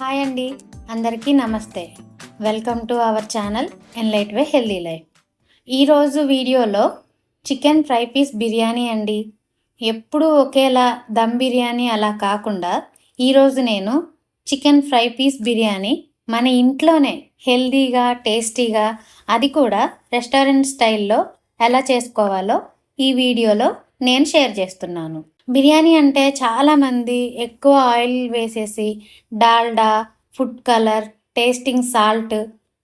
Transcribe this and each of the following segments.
Hi అండి. అందరికీ నమస్తే. Welcome to our channel enlight way healthy life. ఈరోజు వీడియోలో చికెన్ ఫ్రై పీస్ బిర్యానీ అండి. ఎప్పుడూ ఒకేలా దమ్ బిర్యానీ అలా కాకుండా ఈరోజు నేను చికెన్ ఫ్రై పీస్ బిర్యానీ మన ఇంట్లోనే హెల్దీగా టేస్టీగా అది కూడా రెస్టారెంట్ స్టైల్లో ఎలా చేసుకోవాలో ఈ వీడియోలో నేను షేర్ చేస్తున్నాను. బిర్యానీ అంటే చాలామంది ఎక్కువ ఆయిల్ వేసేసి Dalda food colour tasting salt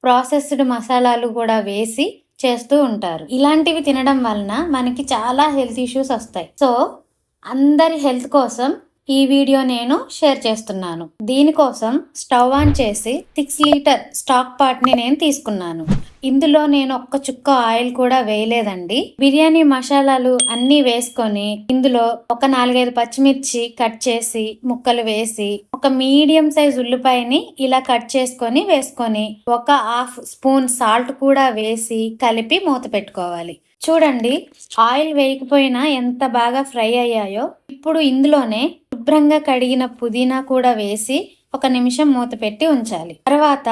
processed మసాలాలు కూడా వేసి చేస్తూ ఉంటారు. ఇలాంటివి తినడం వలన మనకి చాలా హెల్త్ ఇష్యూస్ వస్తాయి. సో అందరి హెల్త్ కోసం ఈ వీడియో నేను షేర్ చేస్తున్నాను. దీనికోసం స్టవ్ ఆన్ చేసి సిక్స్ లీటర్ స్టాక్ పాట్ని నేను తీసుకున్నాను. ఇందులో నేను ఒక్క చుక్క ఆయిల్ కూడా వేయలేదండి. బిర్యానీ మసాలాలు అన్నీ వేసుకొని ఇందులో ఒక నాలుగైదు పచ్చిమిర్చి కట్ చేసి ముక్కలు వేసి ఒక మీడియం సైజ్ ఉల్లిపాయని ఇలా కట్ చేసుకొని వేసుకొని ఒక హాఫ్ స్పూన్ సాల్ట్ కూడా వేసి కలిపి మూత పెట్టుకోవాలి. చూడండి ఆయిల్ వేయకపోయినా ఎంత బాగా ఫ్రై అయ్యాయో. ఇప్పుడు ఇందులోనే శుభ్రంగా కడిగిన పుదీనా కూడా వేసి ఒక నిమిషం మూత పెట్టి ఉంచాలి. తర్వాత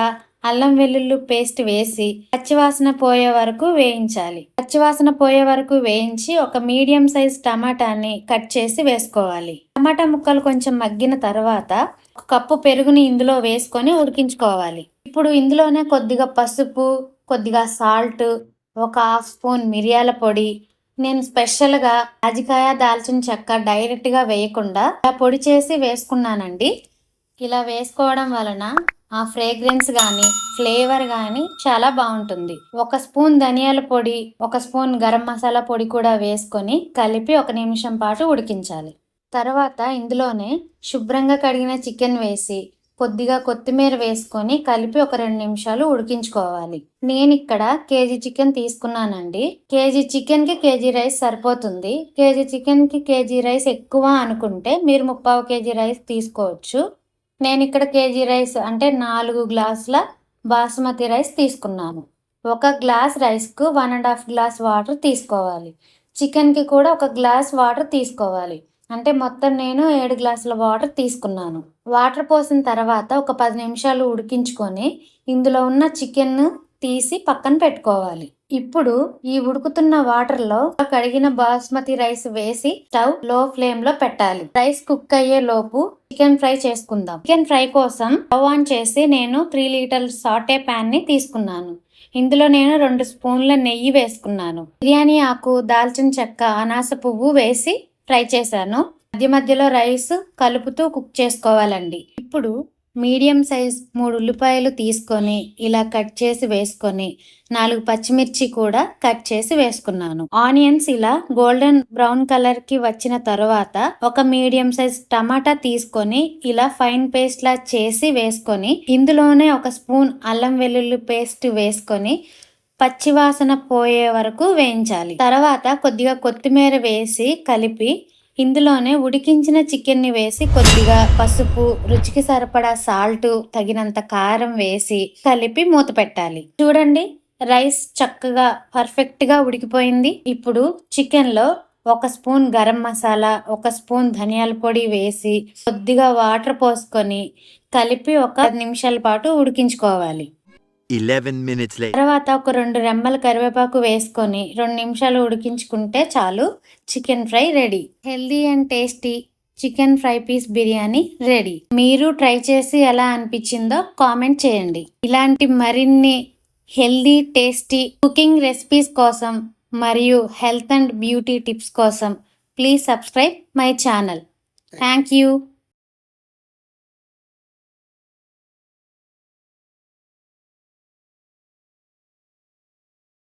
అల్లం వెల్లుల్లి పేస్ట్ వేసి పచ్చివాసన పోయే వరకు వేయించాలి. పచ్చివాసన పోయే వరకు వేయించి ఒక మీడియం సైజ్ టమాటాని కట్ చేసి వేసుకోవాలి. టమాటా ముక్కలు కొంచెం మగ్గిన తర్వాత ఒక కప్పు పెరుగుని ఇందులో వేసుకొని ఉడికించుకోవాలి. ఇప్పుడు ఇందులోనే కొద్దిగా పసుపు కొద్దిగా సాల్ట్ ఒక హాఫ్ స్పూన్ మిరియాల పొడి నేను స్పెషల్గా అజికాయ దాల్చిన చెక్క డైరెక్ట్గా వేయకుండా ఇలా పొడి చేసి వేసుకున్నానండి. ఇలా వేసుకోవడం వలన ఆ ఫ్రేగ్రెన్స్ కానీ ఫ్లేవర్ కానీ చాలా బాగుంటుంది. ఒక స్పూన్ ధనియాల పొడి ఒక స్పూన్ గరం మసాలా పొడి కూడా వేసుకొని కలిపి ఒక నిమిషం పాటు ఉడికించాలి. తర్వాత ఇందులోనే శుభ్రంగా కడిగిన చికెన్ వేసి కొద్దిగా కొత్తిమీర వేసుకొని కలిపి ఒక రెండు నిమిషాలు ఉడికించుకోవాలి. నేను ఇక్కడ కేజీ చికెన్ తీసుకున్నానండి. కేజీ చికెన్కి కేజీ రైస్ సరిపోతుంది. కేజీ చికెన్కి కేజీ రైస్ ఎక్కువ అనుకుంటే మీరు ముప్పావు కేజీ రైస్ తీసుకోవచ్చు. నేను ఇక్కడ కేజీ రైస్ అంటే నాలుగు గ్లాసుల బాస్మతి రైస్ తీసుకున్నాను. ఒక glass రైస్కు one and half glass water తీసుకోవాలి. చికెన్కి కూడా ఒక గ్లాస్ వాటర్ తీసుకోవాలి. అంటే మొత్తం నేను ఏడు గ్లాసుల వాటర్ తీసుకున్నాను. వాటర్ పోసిన తర్వాత ఒక పది నిమిషాలు ఉడికించుకొని ఇందులో ఉన్న చికెన్ తీసి పక్కన పెట్టుకోవాలి. ఇప్పుడు ఈ ఉడుకుతున్న వాటర్లో కడిగిన బాస్మతి రైస్ వేసి స్టవ్లో ఫ్లేమ్లో పెట్టాలి. రైస్ కుక్ అయ్యే లోపు చికెన్ ఫ్రై చేసుకుందాం. చికెన్ ఫ్రై కోసం స్టవ్ ఆన్ చేసి నేను త్రీ లీటర్ సాటే ప్యాన్ని తీసుకున్నాను. ఇందులో నేను రెండు స్పూన్ల నెయ్యి వేసుకున్నాను. బిర్యానీ ఆకు దాల్చిన చెక్క అనాస పువ్వు వేసి ఫ్రై చేశాను. మధ్య మధ్యలో రైస్ కలుపుతూ కుక్ చేసుకోవాలండి. ఇప్పుడు మీడియం సైజ్ మూడు ఉల్లిపాయలు తీసుకొని ఇలా కట్ చేసి వేసుకొని నాలుగు పచ్చిమిర్చి కూడా కట్ చేసి వేసుకున్నాను. ఆనియన్స్ ఇలా గోల్డెన్ బ్రౌన్ కలర్కి వచ్చిన తర్వాత ఒక మీడియం సైజ్ టమాటా తీసుకొని ఇలా ఫైన్ పేస్ట్ లా చేసి వేసుకొని ఇందులోనే ఒక స్పూన్ అల్లం వెల్లుల్లి పేస్ట్ వేసుకొని పచ్చివాసన పోయే వరకు వేయించాలి. తర్వాత కొద్దిగా కొత్తిమీర వేసి కలిపి ఇందులోనే ఉడికించిన చికెన్ని వేసి కొద్దిగా పసుపు రుచికి సరిపడా సాల్ట్ తగినంత కారం వేసి కలిపి మూత పెట్టాలి. చూడండి రైస్ చక్కగా పర్ఫెక్ట్గా ఉడికిపోయింది. ఇప్పుడు చికెన్లో ఒక స్పూన్ గరం మసాలా ఒక స్పూన్ ధనియాల పొడి వేసి కొద్దిగా వాటర్ పోసుకొని కలిపి ఒక నిమిషాల పాటు ఉడికించుకోవాలి. 11 minutes later. తర్వాత ఒక రెండు రెమ్మల కరివేపాకు వేసుకొని రెండు నిమిషాలు ఉడికించుకుంటే చాలు. Chicken fry ready healthy and tasty chicken fry piece biryani ready మీరు ట్రై చేసి ఎలా అనిపించిందో కామెంట్ చేయండి. ఇలాంటి మరిన్ని హెల్దీ టేస్టీ కుకింగ్ రెసిపీస్ కోసం మరియు హెల్త్ అండ్ బ్యూటీ టిప్స్ కోసం please subscribe my channel thank you